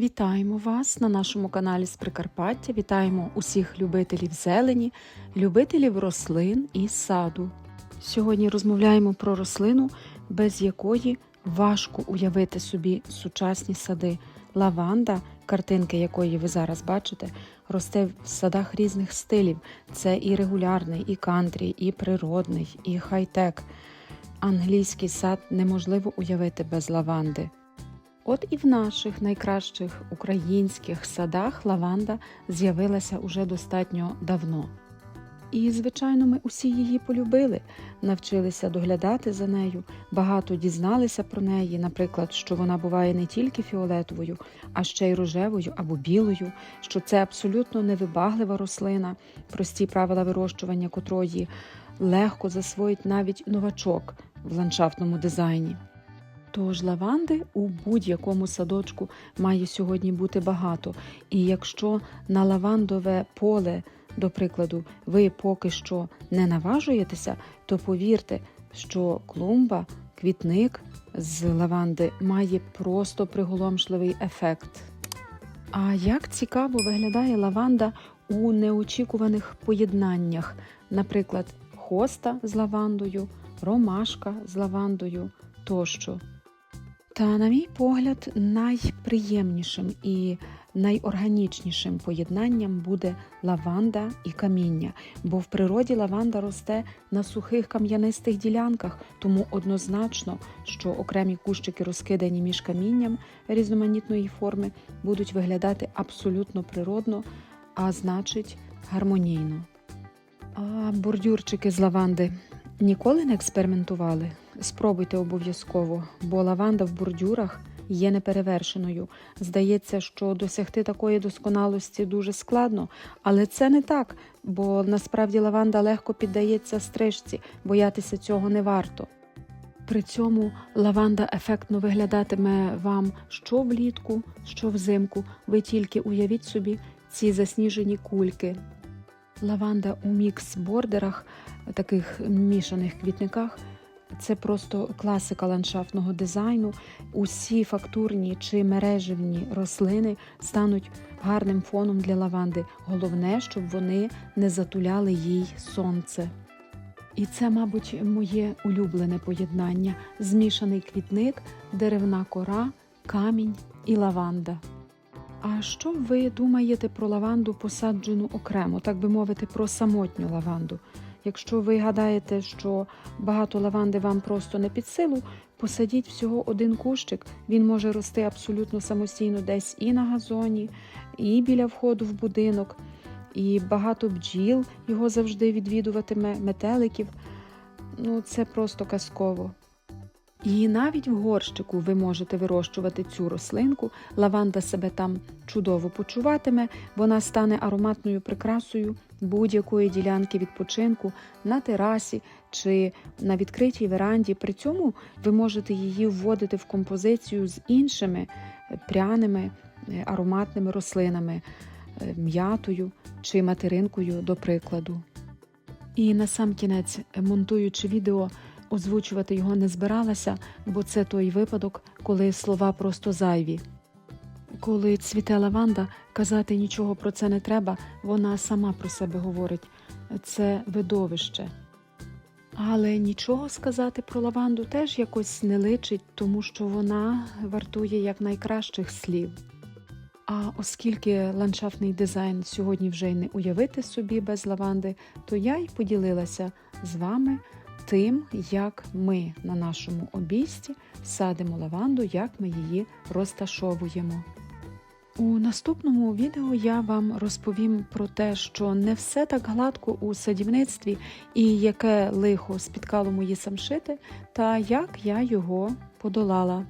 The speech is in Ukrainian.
Вітаємо вас на нашому каналі з Прикарпаття. Вітаємо усіх любителів зелені, любителів рослин і саду. Сьогодні розмовляємо про рослину, без якої важко уявити собі сучасні сади. Лаванда, картинки якої ви зараз бачите, росте в садах різних стилів. Це і регулярний, і кантрі, і природний, і хай-тек. Англійський сад неможливо уявити без лаванди. От і в наших найкращих українських садах лаванда з'явилася уже достатньо давно. І, звичайно, ми усі її полюбили, навчилися доглядати за нею, багато дізналися про неї, наприклад, що вона буває не тільки фіолетовою, а ще й рожевою або білою, що це абсолютно невибаглива рослина, прості правила вирощування котрої легко засвоїть навіть новачок в ландшафтному дизайні. Тож лаванди у будь-якому садочку має сьогодні бути багато. І якщо на лавандове поле, до прикладу, ви поки що не наважуєтеся, то повірте, що клумба, квітник з лаванди має просто приголомшливий ефект. А як цікаво виглядає лаванда у неочікуваних поєднаннях, наприклад, хоста з лавандою, ромашка з лавандою тощо. Та, на мій погляд, найприємнішим і найорганічнішим поєднанням буде лаванда і каміння, бо в природі лаванда росте на сухих кам'янистих ділянках, тому однозначно, що окремі кущики, розкидані між камінням різноманітної форми, будуть виглядати абсолютно природно, а значить гармонійно. А бордюрчики з лаванди ніколи не експериментували? Спробуйте обов'язково, бо лаванда в бордюрах є неперевершеною. Здається, що досягти такої досконалості дуже складно, але це не так, бо насправді лаванда легко піддається стрижці, боятися цього не варто. При цьому лаванда ефектно виглядатиме вам що влітку, що взимку. Ви тільки уявіть собі ці засніжені кульки. Лаванда у мікс-бордерах, таких мішаних квітниках. Це просто класика ландшафтного дизайну. Усі фактурні чи мережевні рослини стануть гарним фоном для лаванди. Головне, щоб вони не затуляли їй сонце. І це, мабуть, моє улюблене поєднання: змішаний квітник, деревна кора, камінь і лаванда. А що ви думаєте про лаванду, посаджену окремо, так би мовити, про самотню лаванду? Якщо ви гадаєте, що багато лаванди вам просто не під силу, посадіть всього один кущик. Він може рости абсолютно самостійно десь і на газоні, і біля входу в будинок, і багато бджіл його завжди відвідуватиме, метеликів. Ну, це просто казково. І навіть в горщику ви можете вирощувати цю рослинку. Лаванда себе там чудово почуватиме, вона стане ароматною прикрасою будь-якої ділянки відпочинку на терасі чи на відкритій веранді. При цьому ви можете її вводити в композицію з іншими пряними ароматними рослинами, м'ятою чи материнкою, до прикладу. І на сам кінець, монтуючи відео, озвучувати його не збиралася, бо це той випадок, коли слова просто зайві. Коли цвіте лаванда, казати нічого про це не треба, вона сама про себе говорить це видовище. Але нічого сказати про лаванду теж якось не личить, тому що вона вартує як найкращих слів. А оскільки ландшафтний дизайн сьогодні вже й не уявити собі без лаванди, то я й поділилася з вами тим, як ми на нашому обійсті садимо лаванду, як ми її розташовуємо. У наступному відео я вам розповім про те, що не все так гладко у садівництві і яке лихо спіткало мої самшити, та як я його подолала.